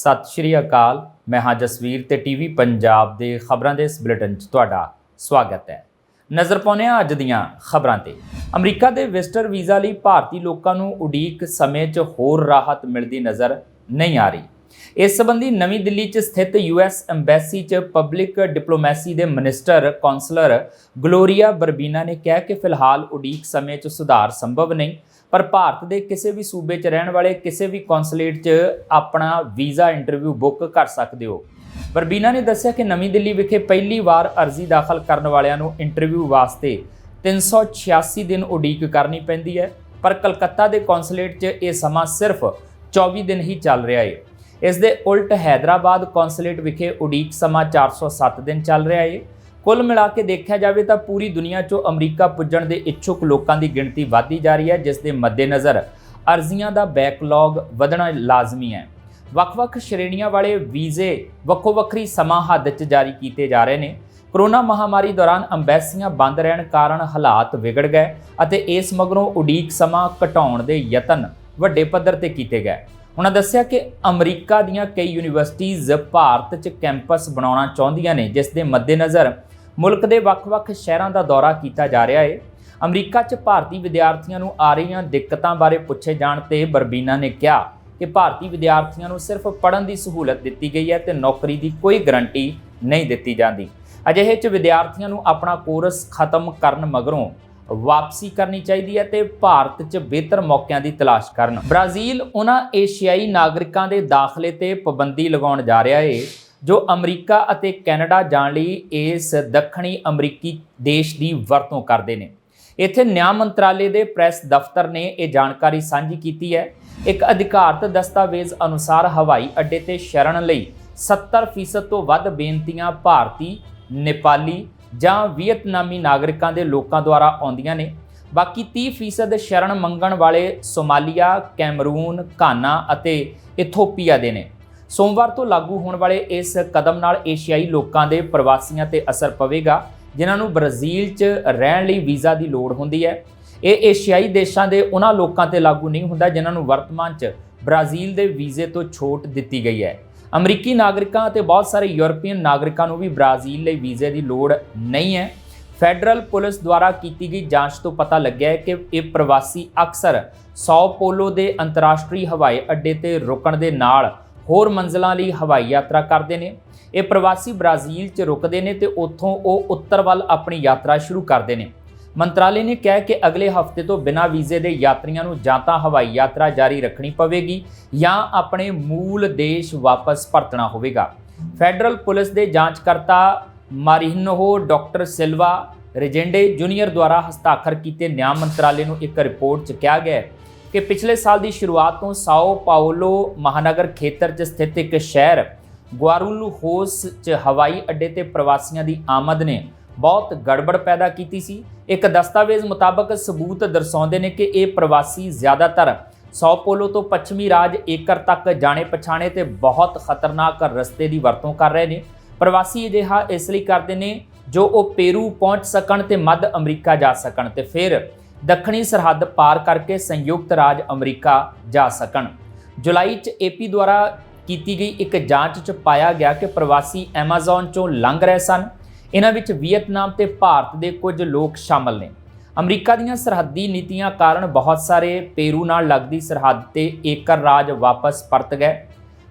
ਸਤਿ ਸ਼੍ਰੀ ਅਕਾਲ। ਮੈਂ ਹਾਂ ਜਸਵੀਰ ਤੇ ਟੀਵੀ ਪੰਜਾਬ ਦੇ ਖਬਰਾਂ ਦੇ ਇਸ ਬੁਲੇਟਿਨ 'ਚ ਤੁਹਾਡਾ ਸਵਾਗਤ ਹੈ। ਨਜ਼ਰ ਪਾਉਂਦੇ ਹਾਂ ਅੱਜ ਦੀਆਂ ਖਬਰਾਂ ਤੇ। ਅਮਰੀਕਾ ਦੇ ਵਿਜ਼ਟਰ ਵੀਜ਼ਾ ਲਈ ਭਾਰਤੀ ਲੋਕਾਂ ਨੂੰ ਉਡੀਕ ਸਮੇਂ 'ਚ ਹੋਰ ਰਾਹਤ ਮਿਲਦੀ ਨਜ਼ਰ ਨਹੀਂ ਆ ਰਹੀ। ਇਸ ਸੰਬੰਧੀ ਨਵੀਂ ਦਿੱਲੀ 'ਚ ਸਥਿਤ ਯੂਐਸ ਐਮਬੈਸੀ 'ਚ ਪਬਲਿਕ ਡਿਪਲੋਮੈਸੀ ਦੇ ਮਿਨਿਸਟਰ ਕਾਉਂਸਲਰ ਗਲੋਰੀਆ ਬਰਬੀਨਾ ਨੇ ਕਿਹਾ ਕਿ ਫਿਲਹਾਲ ਉਡੀਕ ਸਮੇਂ 'ਚ ਸੁਧਾਰ ਸੰਭਵ ਨਹੀਂ, ਪਰ ਭਾਰਤ ਦੇ ਕਿਸੇ ਵੀ ਸੂਬੇ 'ਚ ਰਹਿਣ ਵਾਲੇ ਕਿਸੇ ਵੀ ਕੌਂਸੂਲੇਟ 'ਚ ਆਪਣਾ ਵੀਜ਼ਾ ਇੰਟਰਵਿਊ ਬੁੱਕ ਕਰ ਸਕਦੇ ਹੋ। ਬਰਬੀਨਾ ਨੇ ਦੱਸਿਆ ਕਿ ਨਵੀਂ ਦਿੱਲੀ ਵਿਖੇ ਪਹਿਲੀ ਵਾਰ ਅਰਜ਼ੀ ਦਾਖਲ ਕਰਨ ਵਾਲਿਆਂ ਨੂੰ ਇੰਟਰਵਿਊ ਵਾਸਤੇ 386 ਦਿਨ ਉਡੀਕ ਕਰਨੀ ਪੈਂਦੀ ਹੈ, ਪਰ ਕਲਕੱਤਾ ਦੇ ਕੌਂਸੂਲੇਟ 'ਚ ਇਹ ਸਮਾਂ ਸਿਰਫ 24 ਦਿਨ ਹੀ ਚੱਲ ਰਿਹਾ ਹੈ ਇਸ ਦੇ ਉਲਟ ਹੈਦਰਾਬਾਦ ਕੌਂਸੂਲੇਟ ਵਿਖੇ ਉਡੀਕ ਸਮਾਂ 407 ਦਿਨ ਚੱਲ ਰਿਹਾ ਹੈ ਕੁੱਲ ਮਿਲਾ ਕੇ ਦੇਖਿਆ ਜਾਵੇ ਤਾਂ ਪੂਰੀ ਦੁਨੀਆ 'ਚੋਂ ਅਮਰੀਕਾ ਪੁੱਜਣ ਦੇ ਇੱਛੁਕ ਲੋਕਾਂ ਦੀ ਗਿਣਤੀ ਵਧਦੀ ਜਾ ਰਹੀ ਹੈ, ਜਿਸ ਦੇ ਮੱਦੇਨਜ਼ਰ ਅਰਜ਼ੀਆਂ ਦਾ ਬੈਕਲੌਗ ਵਧਣਾ ਲਾਜ਼ਮੀ ਹੈ। ਵੱਖ-ਵੱਖ ਸ਼੍ਰੇਣੀਆਂ ਵਾਲੇ ਵੀਜ਼ੇ ਵੱਖੋ-ਵੱਖਰੀ ਸਮਾਂ ਹੱਦ 'ਚ ਜਾਰੀ ਕੀਤੇ ਜਾ ਰਹੇ ਨੇ। ਕਰੋਨਾ ਮਹਾਮਾਰੀ ਦੌਰਾਨ ਅੰਬੈਸੀਆਂ ਬੰਦ ਰਹਿਣ ਕਾਰਨ ਹਾਲਾਤ ਵਿਗੜ ਗਏ ਅਤੇ ਇਸ ਮਗਰੋਂ ਉਡੀਕ ਸਮਾਂ ਘਟਾਉਣ ਦੇ ਯਤਨ ਵੱਡੇ ਪੱਧਰ ਤੇ ਕੀਤੇ ਗਏ। ਉਹਨਾਂ ਦੱਸਿਆ ਕਿ ਅਮਰੀਕਾ ਦੀਆਂ ਕਈ ਯੂਨੀਵਰਸਿਟੀਆਂ ਭਾਰਤ 'ਚ ਕੈਂਪਸ ਬਣਾਉਣਾ ਚਾਹੁੰਦੀਆਂ ਨੇ, ਜਿਸ ਦੇ ਮੱਦੇਨਜ਼ਰ ਮੁਲਕ ਦੇ ਵੱਖ-ਵੱਖ ਸ਼ਹਿਰਾਂ ਦਾ ਦੌਰਾ ਕੀਤਾ ਜਾ ਰਿਹਾ ਹੈ ਅਮਰੀਕਾ 'ਚ ਭਾਰਤੀ ਵਿਦਿਆਰਥੀਆਂ ਨੂੰ ਆ ਰਹੀਆਂ ਦਿੱਕਤਾਂ ਬਾਰੇ ਪੁੱਛੇ ਜਾਣ ਤੇ ਬਰਬੀਨਾ ਨੇ ਕਿਹਾ ਕਿ ਭਾਰਤੀ ਵਿਦਿਆਰਥੀਆਂ ਨੂੰ ਸਿਰਫ ਪੜ੍ਹਨ ਦੀ ਸਹੂਲਤ ਦਿੱਤੀ ਗਈ ਹੈ ਤੇ ਨੌਕਰੀ ਦੀ ਕੋਈ ਗਾਰੰਟੀ ਨਹੀਂ ਦਿੱਤੀ ਜਾਂਦੀ। ਅਜਿਹੇ 'ਚ ਵਿਦਿਆਰਥੀਆਂ ਨੂੰ ਆਪਣਾ ਕੋਰਸ ਖਤਮ ਕਰਨ ਮਗਰੋਂ ਵਾਪਸੀ ਕਰਨੀ ਚਾਹੀਦੀ ਹੈ ਤੇ ਭਾਰਤ 'ਚ ਬਿਹਤਰ ਮੌਕਿਆਂ ਦੀ ਤਲਾਸ਼ ਕਰਨ। ਬ੍ਰਾਜ਼ੀਲ ਉਹਨਾਂ ਏਸ਼ੀਆਈ ਨਾਗਰਿਕਾਂ ਦੇ ਦਾਖਲੇ ਤੇ ਪਾਬੰਦੀ ਲਗਾਉਣ ਜਾ ਰਿਹਾ ਏ, ਜੋ ਅਮਰੀਕਾ ਅਤੇ ਕੈਨੇਡਾ ਜਾਣ ਲਈ ਇਸ ਦੱਖਣੀ ਅਮਰੀਕੀ ਦੇਸ਼ ਦੀ ਵਰਤੋਂ ਕਰਦੇ ਨੇ। ਇੱਥੇ ਨਿਆਂ ਮੰਤਰਾਲੇ ਦੇ ਪ੍ਰੈਸ ਦਫ਼ਤਰ ਨੇ ਇਹ ਜਾਣਕਾਰੀ ਸਾਂਝੀ ਕੀਤੀ ਹੈ। ਇੱਕ ਅਧਿਕਾਰਤ ਦਸਤਾਵੇਜ਼ ਅਨੁਸਾਰ ਹਵਾਈ ਅੱਡੇ ਤੇ ਸ਼ਰਨ ਲਈ 70% ਤੋਂ ਵੱਧ ਬੇਨਤੀਆਂ ਭਾਰਤੀ, ਨੇਪਾਲੀ ਜਾਂ ਵੀਅਤਨਾਮੀ ਨਾਗਰਿਕਾਂ ਦੇ ਲੋਕਾਂ ਦੁਆਰਾ ਆਉਂਦੀਆਂ ਨੇ। ਬਾਕੀ 30% ਸ਼ਰਨ ਮੰਗਣ ਵਾਲੇ ਸੋਮਾਲੀਆ, ਕੈਮਰੂਨ, ਘਾਨਾ ਅਤੇ ਇਥੋਪੀਆ ਦੇ ਨੇ। ਸੋਮਵਾਰ ਤੋਂ ਲਾਗੂ ਹੋਣ ਵਾਲੇ ਇਸ ਕਦਮ ਨਾਲ ਏਸ਼ੀਆਈ ਲੋਕਾਂ ਦੇ ਪ੍ਰਵਾਸੀਆਂ ਤੇ ਅਸਰ ਪਵੇਗਾ, ਜਿਨ੍ਹਾਂ ਨੂੰ ਬ੍ਰਾਜ਼ੀਲ 'ਚ ਰਹਿਣ ਲਈ ਵੀਜ਼ਾ ਦੀ ਲੋੜ ਹੁੰਦੀ ਹੈ। ਇਹ ਏਸ਼ੀਆਈ ਦੇਸ਼ਾਂ ਦੇ ਉਹਨਾਂ ਲੋਕਾਂ ਤੇ ਲਾਗੂ ਨਹੀਂ ਹੁੰਦਾ, ਜਿਨ੍ਹਾਂ ਨੂੰ ਵਰਤਮਾਨ 'ਚ ਬ੍ਰਾਜ਼ੀਲ ਦੇ ਵੀਜ਼ੇ ਤੋਂ ਛੋਟ ਦਿੱਤੀ ਗਈ ਹੈ। ਅਮਰੀਕੀ ਨਾਗਰਿਕਾਂ ਅਤੇ ਬਹੁਤ ਸਾਰੇ ਯੂਰਪੀਅਨ ਨਾਗਰਿਕਾਂ ਨੂੰ ਵੀ ਬ੍ਰਾਜ਼ੀਲ ਲਈ ਵੀਜ਼ੇ ਦੀ ਲੋੜ ਨਹੀਂ ਹੈ। ਫੈਡਰਲ ਪੁਲਿਸ ਦੁਆਰਾ ਕੀਤੀ ਗਈ ਜਾਂਚ ਤੋਂ ਪਤਾ ਲੱਗਿਆ ਹੈ ਕਿ ਇਹ ਪ੍ਰਵਾਸੀ ਅਕਸਰ ਸਾਓ ਪੋਲੋ ਦੇ ਅੰਤਰਰਾਸ਼ਟਰੀ ਹਵਾਈ ਅੱਡੇ ਤੇ ਰੁਕਣ ਦੇ ਨਾਲ ਹੋਰ ਮੰਜ਼ਲਾਂ ਲਈ ਹਵਾਈ ਯਾਤਰਾ ਕਰਦੇ ਨੇ। ਇਹ ਪ੍ਰਵਾਸੀ ਬ੍ਰਾਜ਼ੀਲ 'ਚ ਰੁਕਦੇ ਨੇ ਤੇ ਉੱਥੋਂ ਉਹ ਉੱਤਰ ਵੱਲ ਆਪਣੀ ਯਾਤਰਾ ਸ਼ੁਰੂ ਕਰਦੇ ਨੇ। ਮੰਤਰਾਲੇ ਨੇ ਕਿਹਾ ਕਿ ਅਗਲੇ ਹਫ਼ਤੇ ਤੋਂ ਬਿਨਾਂ ਵੀਜ਼ੇ ਦੇ ਯਾਤਰੀਆਂ ਨੂੰ ਜਾਂ ਤਾਂ ਹਵਾਈ ਯਾਤਰਾ ਜਾਰੀ ਰੱਖਣੀ ਪਵੇਗੀ ਜਾਂ ਆਪਣੇ ਮੂਲ ਦੇਸ਼ ਵਾਪਸ ਪਰਤਣਾ ਹੋਵੇਗਾ। ਫੈਡਰਲ ਪੁਲਿਸ ਦੇ ਜਾਂਚਕਰਤਾ ਮਾਰਿਨਹੋ, ਡਾਕਟਰ ਸਿਲਵਾ ਰਜੈਂਡੇ ਜੂਨੀਅਰ ਦੁਆਰਾ ਹਸਤਾਖਰ ਕੀਤੇ ਨਿਆਂ ਮੰਤਰਾਲੇ ਨੂੰ ਇੱਕ ਰਿਪੋਰਟ 'ਚ ਕਿਹਾ ਗਿਆ ਕਿ ਪਿਛਲੇ ਸਾਲ ਦੀ ਸ਼ੁਰੂਆਤ ਤੋਂ ਸਾਓ ਪਾਓਲੋ ਮਹਾਨਗਰ ਖੇਤਰ 'ਚ ਸਥਿਤ ਇੱਕ ਸ਼ਹਿਰ ਗੁਆਰੂਲੂਹੋਸ 'ਚ ਹਵਾਈ ਅੱਡੇ ਤੇ ਪ੍ਰਵਾਸੀਆਂ ਦੀ ਆਮਦ ਨੇ ਬਹੁਤ ਗੜਬੜ ਪੈਦਾ ਕੀਤੀ ਸੀ। ਇੱਕ ਦਸਤਾਵੇਜ਼ ਮੁਤਾਬਕ ਸਬੂਤ ਦਰਸਾਉਂਦੇ ਨੇ ਕਿ ਇਹ ਪ੍ਰਵਾਸੀ ਜ਼ਿਆਦਾਤਰ ਸੌ ਪੋਲੋ ਤੋਂ ਪੱਛਮੀ ਰਾਜ ਏਕਰ ਤੱਕ ਜਾਣੇ ਪਛਾਣੇ ਤੇ ਬਹੁਤ ਖਤਰਨਾਕ ਰਸਤੇ ਦੀ ਵਰਤੋਂ ਕਰ ਰਹੇ ਨੇ। ਪ੍ਰਵਾਸੀ ਅਜਿਹਾ ਇਸ ਲਈ ਕਰਦੇ ਨੇ ਜੋ ਉਹ ਪੇਰੂ ਪਹੁੰਚ ਸਕਣ ਤੇ ਮੱਧ ਅਮਰੀਕਾ ਜਾ ਸਕਣ ਤੇ ਫਿਰ ਦੱਖਣੀ ਸਰਹੱਦ ਪਾਰ ਕਰਕੇ ਸੰਯੁਕਤ ਰਾਜ ਅਮਰੀਕਾ ਜਾ ਸਕਣ। ਜੁਲਾਈ 'ਚ ਏਪੀ ਦੁਆਰਾ ਕੀਤੀ ਗਈ ਇੱਕ ਜਾਂਚ 'ਚ ਪਾਇਆ ਗਿਆ ਕਿ ਪ੍ਰਵਾਸੀ ਐਮਾਜ਼ਨ 'ਚੋਂ ਲੰਘ ਰਹੇ ਸਨ। ਇਹਨਾਂ ਵਿੱਚ ਵੀਅਤਨਾਮ ਤੇ ਭਾਰਤ ਦੇ ਕੁਝ ਲੋਕ ਸ਼ਾਮਲ ਨੇ। ਅਮਰੀਕਾ ਦੀਆਂ ਸਰਹੱਦੀ ਨੀਤੀਆਂ ਕਾਰਨ ਬਹੁਤ ਸਾਰੇ ਪੇਰੂ ਨਾਲ ਲੱਗਦੀ ਸਰਹੱਦ ਤੇ ਏਕਰ ਰਾਜ ਵਾਪਸ ਪਰਤ ਗਏ।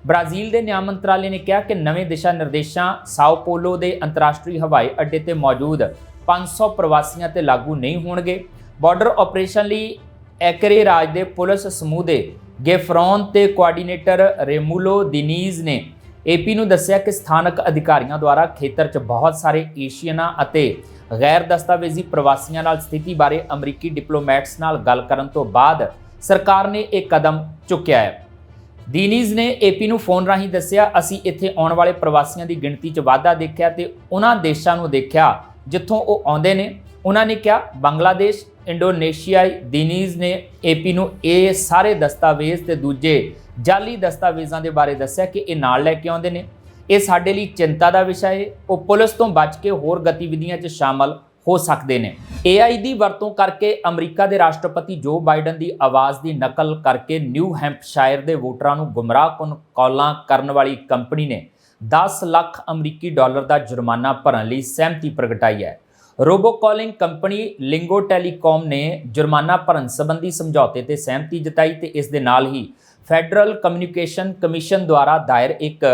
ਬ੍ਰਾਜ਼ੀਲ ਦੇ ਨਿਆਂ ਮੰਤਰਾਲੇ ਨੇ ਕਿਹਾ ਕਿ ਨਵੇਂ ਦਿਸ਼ਾ ਨਿਰਦੇਸ਼ਾਂ ਸਾਓ ਪੋਲੋ ਦੇ ਅੰਤਰਰਾਸ਼ਟਰੀ ਹਵਾਈ ਅੱਡੇ ਤੇ ਮੌਜੂਦ 500 ਪ੍ਰਵਾਸੀਆਂ ਤੇ ਲਾਗੂ ਨਹੀਂ ਹੋਣਗੇ। ਬਾਰਡਰ ਆਪਰੇਸ਼ਨ ਲਈ ਐਕਰੇ ਰਾਜ ਦੇ ਪੁਲਿਸ ਸਮੂਹ ਦੇ ਗੇਫਰੋਨ ਤੇ ਕੋਆਰਡੀਨੇਟਰ ਰੇਮੂਲੋ ਦਿਨੀਜ਼ ਨੇ ਏਪੀ ਨੂੰ ਦੱਸਿਆ ਕਿ ਸਥਾਨਕ ਅਧਿਕਾਰੀਆਂ ਦੁਆਰਾ ਖੇਤਰ 'ਚ ਬਹੁਤ ਸਾਰੇ ਏਸ਼ੀਅਨਾਂ ਅਤੇ ਗੈਰ ਦਸਤਾਵੇਜ਼ੀ ਪ੍ਰਵਾਸੀਆਂ ਨਾਲ ਸਥਿਤੀ ਬਾਰੇ ਅਮਰੀਕੀ ਡਿਪਲੋਮੈਟਸ ਨਾਲ ਗੱਲ ਕਰਨ ਤੋਂ ਬਾਅਦ ਸਰਕਾਰ ਨੇ ਇਹ ਕਦਮ ਚੁੱਕਿਆ ਹੈ। ਦੀਨੀਜ਼ ਨੇ ਏਪੀ ਨੂੰ ਫੋਨ ਰਾਹੀਂ ਦੱਸਿਆ, ਅਸੀਂ ਇੱਥੇ ਆਉਣ ਵਾਲੇ ਪ੍ਰਵਾਸੀਆਂ ਦੀ ਗਿਣਤੀ 'ਚ ਵਾਧਾ ਦੇਖਿਆ ਤੇ ਉਹਨਾਂ ਦੇਸ਼ਾਂ ਨੂੰ ਦੇਖਿਆ ਜਿੱਥੋਂ ਉਹ ਆਉਂਦੇ ਨੇ। ਉਹਨਾਂ ਨੇ ਕਿਹਾ, ਬੰਗਲਾਦੇਸ਼ ਇੰਡੋਨੇਸ਼ੀਆ ਦੀਨੀਜ਼ ਨੇ ਏਪੀ ਨੂੰ ਇਹ ਸਾਰੇ ਦਸਤਾਵੇਜ਼ ਤੇ ਦੂਜੇ ਜਾਲੀ ਦਸਤਾਵੇਜ਼ਾਂ ਦੇ ਬਾਰੇ ਦੱਸਿਆ ਕਿ ਇਹ ਨਾਲ ਲੈ ਕੇ ਆਉਂਦੇ ਨੇ। ਇਹ ਸਾਡੇ ਲਈ ਚਿੰਤਾ ਦਾ ਵਿਸ਼ਾ ਹੈ ਉਹ ਪੁਲਿਸ ਤੋਂ ਬਚ ਕੇ ਹੋਰ ਗਤੀਵਿਧੀਆਂ 'ਚ ਸ਼ਾਮਲ ਹੋ ਸਕਦੇ ਨੇ। AI ਦੀ ਵਰਤੋਂ ਕਰਕੇ ਅਮਰੀਕਾ ਦੇ ਰਾਸ਼ਟਰਪਤੀ ਜੋ ਬਾਈਡਨ ਦੀ ਆਵਾਜ਼ ਦੀ ਨਕਲ ਕਰਕੇ ਨਿਊ ਹੈਂਪਸ਼ਾਇਰ ਦੇ ਵੋਟਰਾਂ ਨੂੰ ਗੁੰਮਰਾਹਕੁਨ ਕਾਲਾਂ ਕਰਨ ਵਾਲੀ ਕੰਪਨੀ ਨੇ 10 ਲੱਖ ਅਮਰੀਕੀ ਡਾਲਰ ਦਾ ਜੁਰਮਾਨਾ ਭਰਨ ਲਈ ਸਹਿਮਤੀ ਪ੍ਰਗਟਾਈ ਹੈ। Robo calling company Lingo Telecom ਨੇ ਜੁਰਮਾਨਾ ਭਰਨ ਸੰਬੰਧੀ ਸਮਝੌਤੇ ਤੇ ਸਹਿਮਤੀ ਜਤਾਈ ਤੇ ਇਸ ਦੇ ਨਾਲ ਹੀ ਫੈਡਰਲ ਕਮਿਊਨੀਕੇਸ਼ਨ ਕਮਿਸ਼ਨ ਦੁਆਰਾ ਦਾਇਰ ਇੱਕ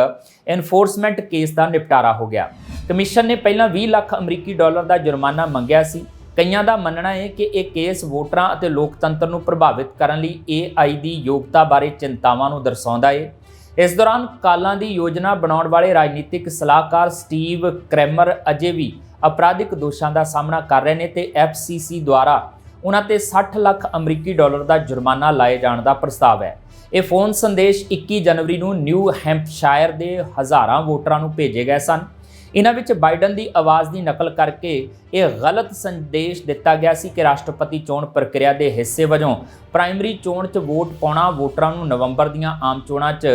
ਐਨਫੋਰਸਮੈਂਟ ਕੇਸ ਦਾ ਨਿਪਟਾਰਾ ਹੋ ਗਿਆ। ਕਮਿਸ਼ਨ ਨੇ ਪਹਿਲਾਂ 20 ਲੱਖ ਅਮਰੀਕੀ ਡਾਲਰ ਦਾ ਜੁਰਮਾਨਾ ਮੰਗਿਆ ਸੀ। ਕਈਆਂ ਦਾ ਮੰਨਣਾ ਹੈ ਕਿ ਇਹ ਕੇਸ ਵੋਟਰਾਂ ਅਤੇ ਲੋਕਤੰਤਰ ਨੂੰ ਪ੍ਰਭਾਵਿਤ ਕਰਨ ਲਈ AI ਦੀ ਯੋਗਤਾ ਬਾਰੇ ਚਿੰਤਾਵਾਂ ਨੂੰ ਦਰਸਾਉਂਦਾ ਹੈ ਇਸ ਦੌਰਾਨ ਕਾਲਾਂ ਦੀ ਯੋਜਨਾ ਬਣਾਉਣ ਵਾਲੇ ਰਾਜਨੀਤਿਕ ਸਲਾਹਕਾਰ ਸਟੀਵ ਕ੍ਰੈਮਰ ਅਜੇ ਵੀ ਅਪਰਾਧਿਕ ਦੋਸ਼ਾਂ ਦਾ ਸਾਹਮਣਾ ਕਰ ਰਹੇ ਨੇ ਤੇ FCC ਦੁਆਰਾ ਉਹਨਾਂ ਤੇ 60 ਲੱਖ ਅਮਰੀਕੀ ਡਾਲਰ ਦਾ ਜੁਰਮਾਨਾ ਲਾਏ ਜਾਣ ਦਾ ਪ੍ਰਸਤਾਵ ਹੈ। ਇਹ ਫੋਨ ਸੰਦੇਸ਼ 21 ਜਨਵਰੀ ਨੂੰ ਨਿਊ ਹੈਂਪਸ਼ਾਇਰ ਦੇ ਹਜ਼ਾਰਾਂ ਵੋਟਰਾਂ ਨੂੰ ਭੇਜੇ ਗਏ ਸਨ। ਇਹਨਾਂ ਵਿੱਚ ਬਾਈਡਨ ਦੀ ਆਵਾਜ਼ ਦੀ ਨਕਲ ਕਰਕੇ ਇਹ ਗਲਤ ਸੰਦੇਸ਼ ਦਿੱਤਾ ਗਿਆ ਸੀ ਕਿ ਰਾਸ਼ਟਰਪਤੀ ਚੋਣ ਪ੍ਰਕਿਰਿਆ ਦੇ ਹਿੱਸੇ ਵਜੋਂ ਪ੍ਰਾਇਮਰੀ ਚੋਣ 'ਚ ਵੋਟ ਪਾਉਣਾ ਵੋਟਰਾਂ ਨੂੰ ਨਵੰਬਰ ਦੀਆਂ ਆਮ ਚੋਣਾਂ 'ਚ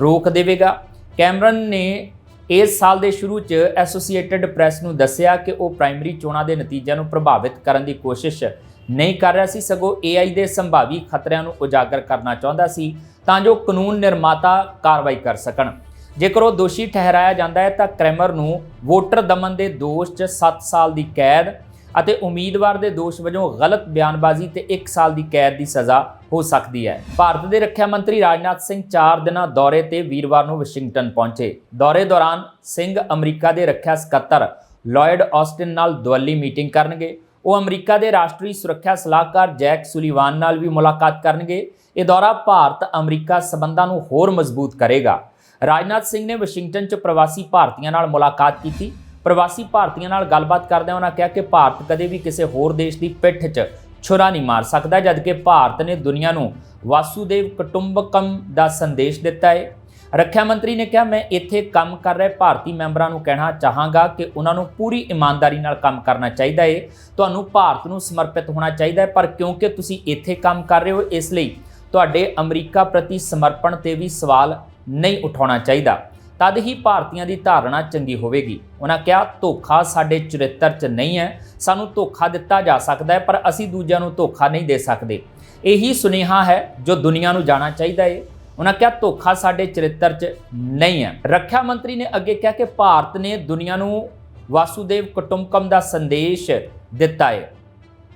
ਰੋਕ ਦੇਵੇਗਾ। ਕੈਮਰਨ ਨੇ ਇਸ ਸਾਲ ਦੇ ਸ਼ੁਰੂ 'ਚ ਐਸੋਸੀਏਟਿਡ ਪ੍ਰੈਸ ਨੂੰ ਦੱਸਿਆ ਕਿ ਉਹ ਪ੍ਰਾਇਮਰੀ ਚੋਣਾਂ ਦੇ ਨਤੀਜਿਆਂ ਨੂੰ ਪ੍ਰਭਾਵਿਤ ਕਰਨ ਦੀ ਕੋਸ਼ਿਸ਼ ਨਹੀਂ ਕਰ ਰਿਹਾ ਸੀ, ਸਗੋਂ AI ਦੇ ਸੰਭਾਵੀ ਖਤਰਿਆਂ ਨੂੰ ਉਜਾਗਰ ਕਰਨਾ ਚਾਹੁੰਦਾ ਸੀ, ਤਾਂ ਜੋ ਕਾਨੂੰਨ ਨਿਰਮਾਤਾ ਕਾਰਵਾਈ ਕਰ ਸਕਣ। ਜੇਕਰ ਉਹ ਦੋਸ਼ੀ ਠਹਿਰਾਇਆ ਜਾਂਦਾ ਹੈ, ਤਾਂ ਕ੍ਰੈਮਰ ਨੂੰ ਵੋਟਰ ਦਮਨ ਦੇ ਦੋਸ਼ 'ਚ 7 ਸਾਲ ਦੀ ਕੈਦ ਅਤੇ ਉਮੀਦਵਾਰ ਦੇ ਦੋਸ਼ ਵਜੋਂ ਗਲਤ ਬਿਆਨਬਾਜ਼ੀ ਤੇ 1 ਸਾਲ ਦੀ ਕੈਦ ਦੀ ਸਜ਼ਾ ਹੋ ਸਕਦੀ ਹੈ। ਭਾਰਤ ਦੇ ਰੱਖਿਆ ਮੰਤਰੀ ਰਾਜਨਾਥ ਸਿੰਘ 4 ਦਿਨਾਂ ਦੌਰੇ ਤੇ ਵੀਰਵਾਰ ਨੂੰ ਵਾਸ਼ਿੰਗਟਨ ਪਹੁੰਚੇ। ਦੌਰੇ ਦੌਰਾਨ ਸਿੰਘ ਅਮਰੀਕਾ ਦੇ ਰੱਖਿਆ ਸਕੱਤਰ ਲਾਇਡ ਆਸਟਿਨ ਨਾਲ ਦੁਵੱਲੀ ਮੀਟਿੰਗ ਕਰਨਗੇ। ਉਹ ਅਮਰੀਕਾ ਦੇ ਰਾਸ਼ਟਰੀ ਸੁਰੱਖਿਆ ਸਲਾਹਕਾਰ ਜੈਕ ਸੁਲੀਵਾਨ ਨਾਲ ਵੀ ਮੁਲਾਕਾਤ ਕਰਨਗੇ। ਇਹ ਦੌਰਾ ਭਾਰਤ ਅਮਰੀਕਾ ਸਬੰਧਾਂ ਨੂੰ ਹੋਰ ਮਜ਼ਬੂਤ ਕਰੇਗਾ। ਰਾਜਨਾਥ ਸਿੰਘ ਨੇ ਵਾਸ਼ਿੰਗਟਨ 'ਚ ਪ੍ਰਵਾਸੀ ਭਾਰਤੀਆਂ ਨਾਲ ਮੁਲਾਕਾਤ ਕੀਤੀ। ਪ੍ਰਵਾਸੀ ਭਾਰਤੀਆਂ ਨਾਲ ਗੱਲਬਾਤ ਕਰਦਿਆਂ ਉਹਨਾਂ ਕਿਹਾ ਕਿ ਭਾਰਤ ਕਦੇ ਵੀ ਕਿਸੇ ਹੋਰ ਦੇਸ਼ ਦੀ ਪਿੱਠ 'ਚ ਛੁਰਾ ਨਹੀਂ ਮਾਰ ਸਕਦਾ, ਜਦਕਿ ਭਾਰਤ ਨੇ ਦੁਨੀਆ ਨੂੰ ਵਾਸੂਦੇਵ ਕੁਟੁੰਬਕਮ ਦਾ ਸੰਦੇਸ਼ ਦਿੱਤਾ ਹੈ। ਰੱਖਿਆ ਮੰਤਰੀ ਨੇ ਕਿਹਾ, ਮੈਂ ਇੱਥੇ ਕੰਮ ਕਰ ਰਹੇ, ਭਾਰਤੀ ਮੈਂਬਰਾਂ ਨੂੰ ਕਹਿਣਾ ਚਾਹਾਂਗਾ ਕਿ ਉਹਨਾਂ ਨੂੰ ਪੂਰੀ ਇਮਾਨਦਾਰੀ ਨਾਲ ਕੰਮ ਕਰਨਾ ਚਾਹੀਦਾ ਏ। ਤੁਹਾਨੂੰ ਭਾਰਤ ਨੂੰ ਸਮਰਪਿਤ ਹੋਣਾ ਚਾਹੀਦਾ ਹੈ ਪਰ ਕਿਉਂਕਿ ਤੁਸੀਂ ਇੱਥੇ ਕੰਮ ਕਰ ਰਹੇ ਹੋ, ਇਸ ਲਈ ਤੁਹਾਡੇ ਅਮਰੀਕਾ ਪ੍ਰਤੀ ਸਮਰਪਣ ਤੇ ਵੀ ਸਵਾਲ ਨਹੀਂ ਉਠਾਉਣਾ ਚਾਹੀਦਾ। ਤਦ ਹੀ ਭਾਰਤੀਆਂ ਦੀ ਧਾਰਨਾ ਚੰਗੀ ਹੋਵੇਗੀ। ਉਹਨਾਂ ਕਿਹਾ, ਧੋਖਾ ਸਾਡੇ ਚਰਿੱਤਰ 'ਚ ਨਹੀਂ ਹੈ। ਸਾਨੂੰ ਧੋਖਾ ਦਿੱਤਾ ਜਾ ਸਕਦਾ ਹੈ ਪਰ ਅਸੀਂ ਦੂਜਿਆਂ ਨੂੰ ਧੋਖਾ ਨਹੀਂ ਦੇ ਸਕਦੇ। ਇਹੀ ਸੁਨੇਹਾ ਹੈ ਜੋ ਦੁਨੀਆ ਨੂੰ ਜਾਣਾ ਚਾਹੀਦਾ ਹੈ ਉਹਨਾਂ ਕਿਹਾ, ਧੋਖਾ ਸਾਡੇ ਚਰਿੱਤਰ 'ਚ ਨਹੀਂ ਹੈ। ਰੱਖਿਆ ਮੰਤਰੀ ਨੇ ਅੱਗੇ ਕਿਹਾ ਕਿ ਭਾਰਤ ਨੇ ਦੁਨੀਆ ਨੂੰ ਵਾਸੂਦੇਵ ਕੁਟੁੰਬਕਮ ਦਾ ਸੰਦੇਸ਼ ਦਿੱਤਾ ਹੈ।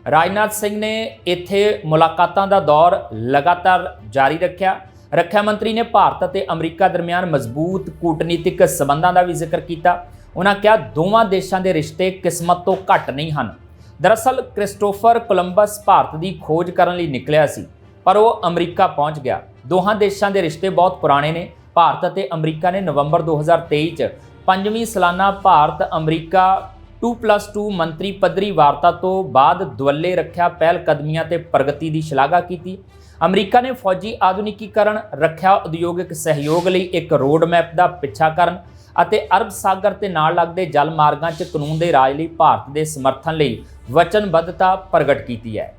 ਰਾਜਨਾਥ ਸਿੰਘ ਨੇ ਇੱਥੇ ਮੁਲਾਕਾਤਾਂ ਦਾ ਦੌਰ ਲਗਾਤਾਰ ਜਾਰੀ ਰੱਖਿਆ। ਰੱਖਿਆ ਮੰਤਰੀ ਨੇ ਭਾਰਤ ਅਤੇ ਅਮਰੀਕਾ ਦਰਮਿਆਨ ਮਜ਼ਬੂਤ ਕੂਟਨੀਤਿਕ ਸਬੰਧਾਂ ਦਾ ਵੀ ਜ਼ਿਕਰ ਕੀਤਾ। ਉਹਨਾਂ ਕਿਹਾ, ਦੋਵਾਂ ਦੇਸ਼ਾਂ ਦੇ ਰਿਸ਼ਤੇ ਕਿਸਮਤ ਤੋਂ ਘੱਟ ਨਹੀਂ ਹਨ। ਦਰਅਸਲ, ਕ੍ਰਿਸਟੋਫਰ ਕੋਲੰਬਸ ਭਾਰਤ ਦੀ ਖੋਜ ਕਰਨ ਲਈ ਨਿਕਲਿਆ ਸੀ, ਪਰ ਉਹ ਅਮਰੀਕਾ ਪਹੁੰਚ ਗਿਆ। ਦੋਹਾਂ ਦੇਸ਼ਾਂ ਦੇ ਰਿਸ਼ਤੇ ਬਹੁਤ ਪੁਰਾਣੇ ਨੇ। ਭਾਰਤ ਅਤੇ ਅਮਰੀਕਾ ਨੇ ਨਵੰਬਰ 2023 ਚ ਪੰਜਵੀਂ ਸਾਲਾਨਾ ਭਾਰਤ ਅਮਰੀਕਾ 2+2 ਮੰਤਰੀ ਪੱਧਰੀ ਵਾਰਤਾ ਤੋਂ ਬਾਅਦ ਦੁਵੱਲੇ ਰੱਖਿਆ ਪਹਿਲ ਕਦਮੀਆਂ ਤੇ ਪ੍ਰਗਤੀ ਦੀ ਸ਼ਲਾਘਾ ਕੀਤੀ। ਅਮਰੀਕਾ ਨੇ ਫੌਜੀ ਆਧੁਨਿਕੀਕਰਨ, ਰੱਖਿਆ ਉਦਯੋਗਿਕ ਸਹਿਯੋਗ ਲਈ ਇੱਕ ਰੋਡਮੈਪ ਦਾ ਪਿੱਛਾ ਕਰਨ ਅਤੇ ਅਰਬ ਸਾਗਰ ਤੇ ਨਾਲ ਲੱਗਦੇ ਜਲ ਮਾਰਗਾਂ 'ਚ ਕਾਨੂੰਨ ਦੇ ਰਾਜ ਲਈ ਭਾਰਤ ਦੇ ਸਮਰਥਨ ਲਈ ਵਚਨਬੱਧਤਾ ਪ੍ਰਗਟ ਕੀਤੀ ਹੈ।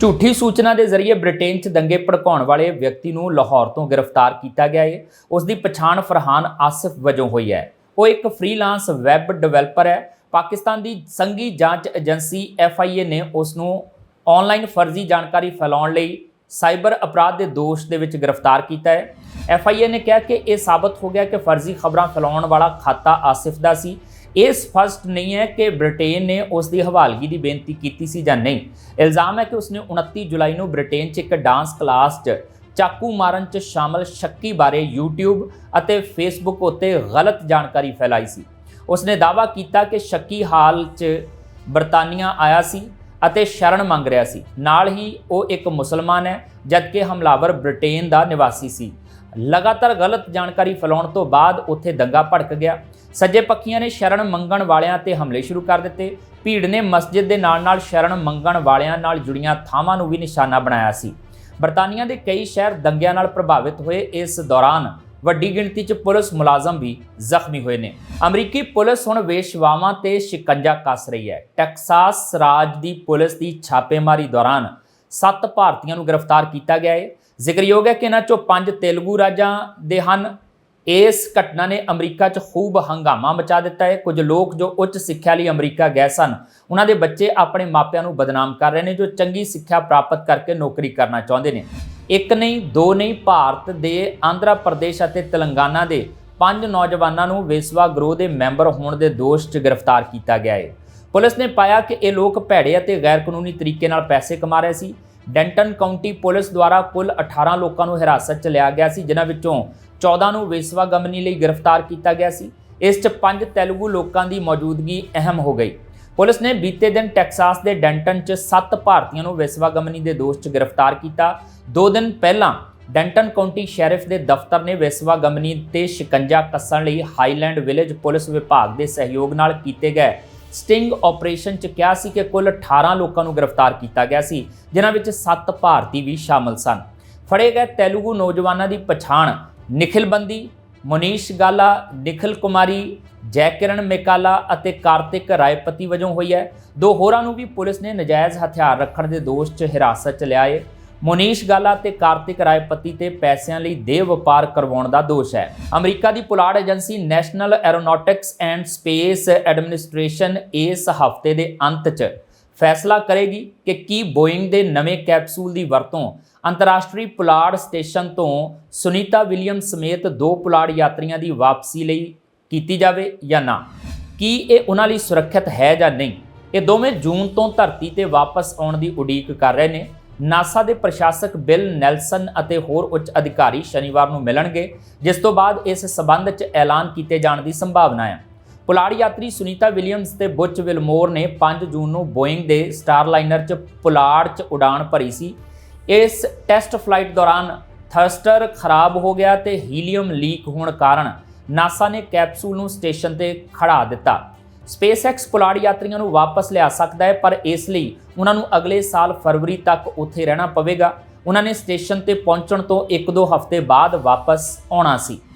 ਝੂਠੀ ਸੂਚਨਾ ਦੇ ਜ਼ਰੀਏ ਬ੍ਰਿਟੇਨ 'ਚ ਦੰਗੇ ਭੜਕਾਉਣ ਵਾਲੇ ਵਿਅਕਤੀ ਨੂੰ ਲਾਹੌਰ ਤੋਂ ਗ੍ਰਿਫਤਾਰ ਕੀਤਾ ਗਿਆ ਹੈ। ਉਸ ਦੀ ਪਛਾਣ ਫਰਹਾਨ ਆਸਿਫ ਵਜੋਂ ਹੋਈ ਹੈ। ਉਹ ਇੱਕ ਫ੍ਰੀਲਾਂਸ ਵੈਬ ਡਿਵੈਲਪਰ ਹੈ। ਪਾਕਿਸਤਾਨ ਦੀ ਸੰਘੀ ਜਾਂਚ ਏਜੰਸੀ FIA ਨੇ ਉਸ ਨੂੰ ਆਨਲਾਈਨ ਫਰਜ਼ੀ ਜਾਣਕਾਰੀ ਫੈਲਾਉਣ ਲਈ ਸਾਈਬਰ ਅਪਰਾਧ ਦੇ ਦੋਸ਼ ਦੇ ਵਿੱਚ ਗ੍ਰਿਫਤਾਰ ਕੀਤਾ ਹੈ। FIA ਨੇ ਕਿਹਾ ਕਿ ਇਹ ਸਾਬਤ ਹੋ ਗਿਆ ਕਿ ਫਰਜ਼ੀ ਖਬਰਾਂ ਫੈਲਾਉਣ ਵਾਲਾ ਖਾਤਾ ਆਸਿਫ ਦਾ ਸੀ। ਇਹ ਸਪਸ਼ਟ ਨਹੀਂ ਹੈ ਕਿ ਬ੍ਰਿਟੇਨ ਨੇ ਉਸ ਦੀ ਹਵਾਲਗੀ ਦੀ ਬੇਨਤੀ ਕੀਤੀ ਸੀ ਜਾਂ ਨਹੀਂ। ਇਲਜ਼ਾਮ ਹੈ ਕਿ ਉਸਨੇ 29 ਜੁਲਾਈ ਨੂੰ ਬ੍ਰਿਟੇਨ 'ਚ ਇੱਕ ਡਾਂਸ ਕਲਾਸ 'ਚ ਚਾਕੂ ਮਾਰਨ 'ਚ ਸ਼ਾਮਲ ਸ਼ੱਕੀ ਬਾਰੇ YouTube ਅਤੇ Facebook ਉੱਤੇ ਗਲਤ ਜਾਣਕਾਰੀ ਫੈਲਾਈ ਸੀ। ਉਸਨੇ ਦਾਅਵਾ ਕੀਤਾ ਕਿ ਸ਼ੱਕੀ ਹਾਲ 'ਚ ਬਰਤਾਨੀਆ ਆਇਆ ਸੀ ਅਤੇ ਸ਼ਰਨ ਮੰਗ ਰਿਹਾ ਸੀ। ਨਾਲ ਹੀ ਉਹ ਇੱਕ ਮੁਸਲਮਾਨ ਹੈ, ਜਦਕਿ ਹਮਲਾਵਰ ਬ੍ਰਿਟੇਨ ਦਾ ਨਿਵਾਸੀ ਸੀ। ਲਗਾਤਾਰ ਗਲਤ ਜਾਣਕਾਰੀ ਫੈਲਾਉਣ ਤੋਂ ਬਾਅਦ ਉੱਥੇ ਦੰਗਾ ਭੜਕ ਗਿਆ ਸੱਜੇ ਪੱਖੀਆਂ ਨੇ ਸ਼ਰਨ ਮੰਗਣ ਵਾਲਿਆਂ ਤੇ ਹਮਲੇ ਸ਼ੁਰੂ ਕਰ ਦਿੱਤੇ। ਭੀੜ ਨੇ ਮਸਜਿਦ ਦੇ ਨਾਲ-ਨਾਲ ਸ਼ਰਨ ਮੰਗਣ ਵਾਲਿਆਂ ਨਾਲ ਜੁੜੀਆਂ ਥਾਵਾਂ ਨੂੰ ਵੀ ਨਿਸ਼ਾਨਾ ਬਣਾਇਆ ਸੀ। ਬਰਤਾਨੀਆ ਦੇ ਕਈ ਸ਼ਹਿਰ ਦੰਗਿਆਂ ਨਾਲ ਪ੍ਰਭਾਵਿਤ ਹੋਏ ਇਸ ਦੌਰਾਨ ਵੱਡੀ ਗਿਣਤੀ 'ਚ ਪੁਲਿਸ ਮੁਲਾਜ਼ਮ ਵੀ ਜ਼ਖਮੀ ਹੋਏ ਨੇ। ਅਮਰੀਕੀ ਪੁਲਿਸ ਹੁਣ ਵੇਸ਼ਵਾਵਾਂ ਤੇ ਸ਼ਿਕੰਜਾ ਕੱਸ ਰਹੀ ਹੈ। ਟੈਕਸਾਸ ਰਾਜ ਦੀ ਪੁਲਿਸ ਦੀ ਛਾਪੇਮਾਰੀ ਦੌਰਾਨ 7 ਭਾਰਤੀਆਂ ਨੂੰ ਗ੍ਰਿਫਤਾਰ ਕੀਤਾ ਗਿਆ ਹੈ। ਜ਼ਿਕਰਯੋਗ ਹੈ ਕਿ ਇਹਨਾਂ 'ਚੋਂ 5 ਤੇਲਗੂ ਰਾਜਾਂ ਦੇ ਹਨ। ਇਸ ਘਟਨਾ ਨੇ ਅਮਰੀਕਾ 'ਚ ਖੂਬ ਹੰਗਾਮਾ ਮਚਾ ਦਿੱਤਾ ਹੈ। ਕੁਝ ਲੋਕ ਜੋ ਉੱਚ ਸਿੱਖਿਆ ਲਈ ਅਮਰੀਕਾ ਗਏ ਸਨ, ਉਹਨਾਂ ਦੇ ਬੱਚੇ ਆਪਣੇ ਮਾਪਿਆਂ ਨੂੰ ਬਦਨਾਮ ਕਰ ਰਹੇ ਨੇ, ਜੋ ਚੰਗੀ ਸਿੱਖਿਆ ਪ੍ਰਾਪਤ ਕਰਕੇ ਨੌਕਰੀ ਕਰਨਾ ਚਾਹੁੰਦੇ ਨੇ। ਇੱਕ ਨਹੀਂ, ਦੋ ਨਹੀਂ, ਭਾਰਤ ਦੇ ਆਂਧਰਾ ਪ੍ਰਦੇਸ਼ ਅਤੇ ਤੇਲੰਗਾਨਾ ਦੇ ਪੰਜ ਨੌਜਵਾਨਾਂ ਨੂੰ ਵੇਸਵਾ ਗਰੋਹ ਦੇ ਮੈਂਬਰ ਹੋਣ ਦੇ ਦੋਸ਼ 'ਚ ਗ੍ਰਿਫਤਾਰ ਕੀਤਾ ਗਿਆ ਹੈ। ਪੁਲਿਸ ਨੇ ਪਾਇਆ ਕਿ ਇਹ ਲੋਕ ਭੈੜੇ ਅਤੇ ਗੈਰ ਕਾਨੂੰਨੀ ਤਰੀਕੇ ਨਾਲ ਪੈਸੇ ਕਮਾ ਰਹੇ ਸੀ। ਡੈਂਟਨ ਕਾਉਂਟੀ ਪੁਲਿਸ ਦੁਆਰਾ ਕੁੱਲ 18 ਲੋਕਾਂ ਨੂੰ ਹਿਰਾਸਤ 'ਚ ਲਿਆ ਗਿਆ ਸੀ, ਜਿਨ੍ਹਾਂ ਵਿੱਚੋਂ 14 ਨੂੰ ਵੇਸਵਾ ਗਮਨੀ ਲਈ ਗ੍ਰਿਫਤਾਰ ਕੀਤਾ ਗਿਆ ਸੀ। ਇਸ 'ਚ ਪੰਜ ਤੇਲਗੂ ਲੋਕਾਂ ਦੀ ਮੌਜੂਦਗੀ ਅਹਿਮ ਹੋ ਗਈ। ਪੁਲਿਸ ਨੇ ਬੀਤੇ ਦਿਨ ਟੈਕਸਾਸ ਦੇ ਡੈਂਟਨ 'ਚ 7 ਭਾਰਤੀਆਂ ਨੂੰ ਵੇਸਵਾ ਗਮਨੀ ਦੇ ਦੋਸ਼ 'ਚ ਗ੍ਰਿਫਤਾਰ ਕੀਤਾ। 2 ਦਿਨ ਪਹਿਲਾਂ ਡੈਂਟਨ ਕਾਉਂਟੀ ਸ਼ੈਰਿਫ ਦੇ ਦਫ਼ਤਰ ਨੇ ਵੇਸਵਾ ਗਮਨੀ ਤੇ ਸ਼ਿਕੰਜਾ ਕੱਸਣ ਲਈ ਹਾਈਲੈਂਡ ਵਿਲੇਜ ਪੁਲਿਸ ਵਿਭਾਗ ਦੇ ਸਹਿਯੋਗ ਨਾਲ ਕੀਤੇ ਗਏ ਸਟਿੰਗ ਆਪਰੇਸ਼ਨ 'ਚ ਕਿਹਾ ਸੀ ਕਿ ਕੁੱਲ 18 ਲੋਕਾਂ ਨੂੰ ਗ੍ਰਿਫਤਾਰ ਕੀਤਾ ਗਿਆ ਸੀ, ਜਿਨ੍ਹਾਂ ਵਿੱਚ 7 ਭਾਰਤੀ ਵੀ ਸ਼ਾਮਲ ਸਨ। ਫੜੇ ਗਏ ਤੇਲਗੂ ਨੌਜਵਾਨਾਂ ਦੀ ਪਛਾਣ ਨikhil ਬੰਦੀ, ਮਨੀਸ਼ ਗਾਲਾ ਨikhil ਕੁਮਾਰੀ, ਜੈਕਿਰਨ ਮੇਕਾਲਾ ਅਤੇ ਕਾਰਤਿਕ ਰਾਏਪਤੀ ਵਜੋਂ ਹੋਈ ਹੈ। ਦੋ ਹੋਰਾਂ ਨੂੰ ਵੀ ਪੁਲਿਸ ਨੇ ਨਜਾਇਜ਼ ਹਥਿਆਰ ਰੱਖਣ ਦੇ ਦੋਸ਼ 'ਚ ਹਿਰਾਸਤ 'ਚ ਲਿਆ ਏ। ਮੋਨੀਸ਼ ਗਾਲਾ ਤੇ ਕਾਰਤਿਕ ਰਾਏਪਤੀ ਤੇ ਪੈਸਿਆਂ ਲਈ ਦੇਹ ਵਪਾਰ ਕਰਵਾਉਣ ਦਾ ਦੋਸ਼ ਹੈ। ਅਮਰੀਕਾ ਦੀ ਪੁਲਾੜ agency national aeronautics and space administration ਇਸ ਹਫ਼ਤੇ ਦੇ ਅੰਤ 'ਚ ਫੈਸਲਾ ਕਰੇਗੀ ਕਿ ਕੀ ਬੋਇੰਗ ਦੇ ਨਵੇਂ ਕੈਪਸੂਲ ਦੀ ਵਰਤੋਂ ਅੰਤਰਰਾਸ਼ਟਰੀ ਪੁਲਾੜ ਸਟੇਸ਼ਨ ਤੋਂ ਸੁਨੀਤਾ ਵਿਲੀਅਮ ਸਮੇਤ ਦੋ ਪੁਲਾੜ ਯਾਤਰੀਆਂ ਦੀ ਵਾਪਸੀ ਲਈ ਕੀਤੀ ਜਾਵੇ ਜਾਂ ਨਾ? ਕੀ ਇਹ ਉਹਨਾਂ ਲਈ ਸੁਰੱਖਿਅਤ ਹੈ ਜਾਂ ਨਹੀਂ? ਇਹ ਦੋਵੇਂ ਜੂਨ ਤੋਂ ਧਰਤੀ ਤੇ ਵਾਪਸ ਆਉਣ ਦੀ ਉਡੀਕ ਕਰ ਰਹੇ ਨੇ। ਨਾਸਾ ਦੇ ਪ੍ਰਸ਼ਾਸਕ ਬਿਲ ਨੈਲਸਨ ਅਤੇ ਹੋਰ ਉੱਚ ਅਧਿਕਾਰੀ ਸ਼ਨੀਵਾਰ ਨੂੰ ਮਿਲਣਗੇ, ਜਿਸ ਤੋਂ ਬਾਅਦ ਇਸ ਸਬੰਧ 'ਚ ਐਲਾਨ ਕੀਤੇ ਜਾਣ ਦੀ ਸੰਭਾਵਨਾ ਹੈ ਪੁਲਾੜ ਯਾਤਰੀ ਸੁਨੀਤਾ ਵਿਲੀਅਮਸ ਤੇ ਬੁੱਚ ਵਿਲਮੋਰ ਨੇ 5 ਜੂਨ ਨੂੰ ਬੋਇੰਗ ਦੇ ਸਟਾਰਲਾਈਨਰ 'ਚ ਪੁਲਾੜ 'ਚ ਉਡਾਣ ਭਰੀ ਸੀ। ਇਸ ਟੈਸਟ ਫਲਾਈਟ ਦੌਰਾਨ ਥਰਸਟਰ ਖਰਾਬ ਹੋ ਗਿਆ ਤੇ ਹੀਲੀਅਮ ਲੀਕ ਹੋਣ ਕਾਰਨ ਨਾਸਾ ਨੇ ਕੈਪਸੂਲ ਨੂੰ ਸਟੇਸ਼ਨ ਤੇ ਖੜਾ ਦਿੱਤਾ। ਸਪੇਸਐਕਸ ਪੁਲਾੜ ਯਾਤਰੀਆਂ ਨੂੰ ਵਾਪਸ ਲਿਆ ਸਕਦਾ ਹੈ, ਪਰ ਇਸ ਲਈ ਉਹਨਾਂ ਨੂੰ ਅਗਲੇ ਸਾਲ ਫਰਵਰੀ ਤੱਕ ਉੱਥੇ ਰਹਿਣਾ ਪਵੇਗਾ। ਉਹਨਾਂ ਨੇ ਸਟੇਸ਼ਨ ਤੇ ਪਹੁੰਚਣ ਤੋਂ 1-2 ਹਫ਼ਤੇ ਬਾਅਦ ਵਾਪਸ ਆਉਣਾ ਸੀ।